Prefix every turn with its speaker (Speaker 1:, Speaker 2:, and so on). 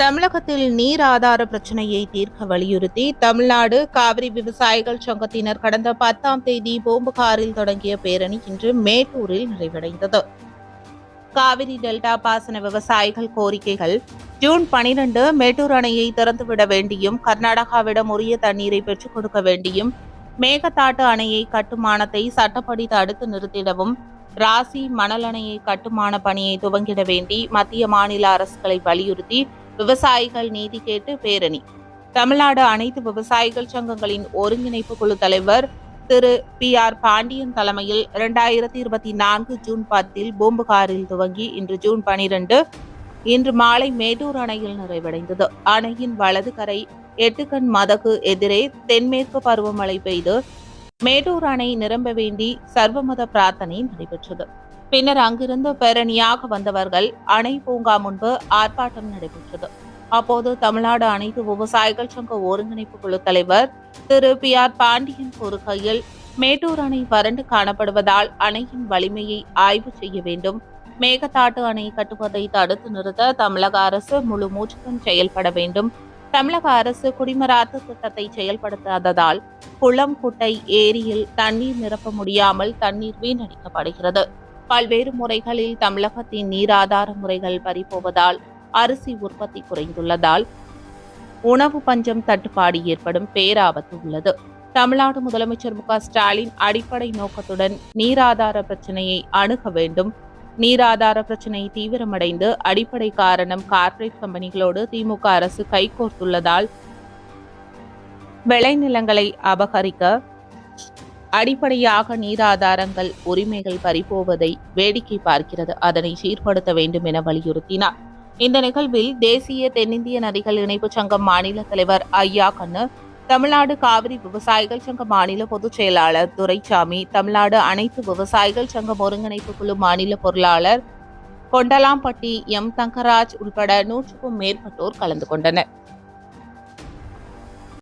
Speaker 1: தமிழகத்தில் நீர் ஆதார பிரச்சனையை தீர்க்க வலியுறுத்தி தமிழ்நாடு காவிரி விவசாயிகள் சங்கத்தினர் கடந்த பத்தாம் தேதி பூம்புகாரில் தொடங்கிய பேரணி இன்று மேட்டூரில் நிறைவடைந்தது. காவிரி டெல்டா பாசன விவசாயிகள் கோரிக்கைகள். ஜூன் பனிரெண்டு மேட்டூர் அணையை திறந்துவிட வேண்டியும் கர்நாடகாவிடம் உரிய தண்ணீரை பெற்றுக் கொடுக்க வேண்டியும் மேகத்தாட்டு அணையை கட்டுமானத்தை சட்டப்படி தடுத்து நிறுத்திடவும் ராசி மணல் அணையை கட்டுமான பணியை துவங்கிட வேண்டி மத்திய மாநில அரசுகளை வலியுறுத்தி விவசாயிகள் நீதி கேட்டு பேரணி. தமிழ்நாடு அனைத்து விவசாயிகள் சங்கங்களின் ஒருங்கிணைப்பு குழு தலைவர் திரு பி ஆர் பாண்டியன் தலைமையில் இரண்டாயிரத்தி இருபத்தி நான்கு ஜூன் பத்தில் பூம்புகாரில் துவங்கி இன்று ஜூன் பனிரெண்டு இன்று மாலை மேட்டூர் அணையில் நிறைவடைந்தது. அணையின் வலது கரை எட்டுக்கண் மதகு எதிரே தென்மேற்கு பருவமழை பெய்து மேட்டூர் அணை நிரம்ப வேண்டி சர்வமத பிரார்த்தனை நடைபெற்றது. பின்னர் அங்கிருந்து பேரணியாக வந்தவர்கள் அணை பூங்கா முன்பு ஆர்ப்பாட்டம் நடைபெற்றது. அப்போது தமிழ்நாடு அனைத்து விவசாயிகள் சங்க ஒருங்கிணைப்பு குழு தலைவர் திரு பி ஆர் பாண்டியன் கூறுகையில் மேட்டூர் அணை வறண்டு காணப்படுவதால் அணையின் வலிமையை ஆய்வு செய்ய வேண்டும். மேகதாட்டு அணை கட்டுவதை தடுத்து நிறுத்த தமிழக அரசு முழு மூச்சுடன் செயல்பட வேண்டும். தமிழக அரசு குடிமராத்து திட்டத்தை செயல்படுத்தாததால் குளம் குட்டை ஏரியில் தண்ணீர் நிரப்ப முடியாமல் தண்ணீர் வீணடிக்கப்படுகிறது. பல்வேறு முறைகளில் தமிழகத்தின் நீராதார முறைகள் பறிபோவதால் அரிசி உற்பத்தி குறைந்துள்ளதால் உணவு பஞ்சம் தட்டுப்பாடு ஏற்படும் பேராபத்து உள்ளது. தமிழ்நாடு முதலமைச்சர் மு ஸ்டாலின் அடிப்படை நோக்கத்துடன் நீராதார பிரச்சனையை அணுக வேண்டும். நீராதார பிரச்சனை தீவிரமடைந்து அடிப்படை காரணம் கார்ப்பரேட் கம்பெனிகளோடு திமுக அரசு கைகோர்த்துள்ளதால் விளைநிலங்களை அபகரிக்க அடிப்படையாக நீராதாரங்கள் உரிமைகள் பறிபோவதை வேடிக்கை பார்க்கிறது. அதனை சீர்படுத்த வேண்டும் என வலியுறுத்தினார். இந்த நிகழ்வில் தேசிய தென்னிந்திய நதிகள் இணைப்பு சங்கம் மாநில தலைவர் ஐயா கண்ணு தமிழ்நாடு காவிரி விவசாயிகள் சங்க மாநில பொதுச் செயலாளர் துரைசாமி தமிழ்நாடு அனைத்து விவசாயிகள் சங்கம் ஒருங்கிணைப்பு குழு மாநில பொருளாளர் கொண்டலாம்பட்டி எம் தங்கராஜ் உட்பட நூற்றுக்கும் மேற்பட்டோர் கலந்து கொண்டனர்.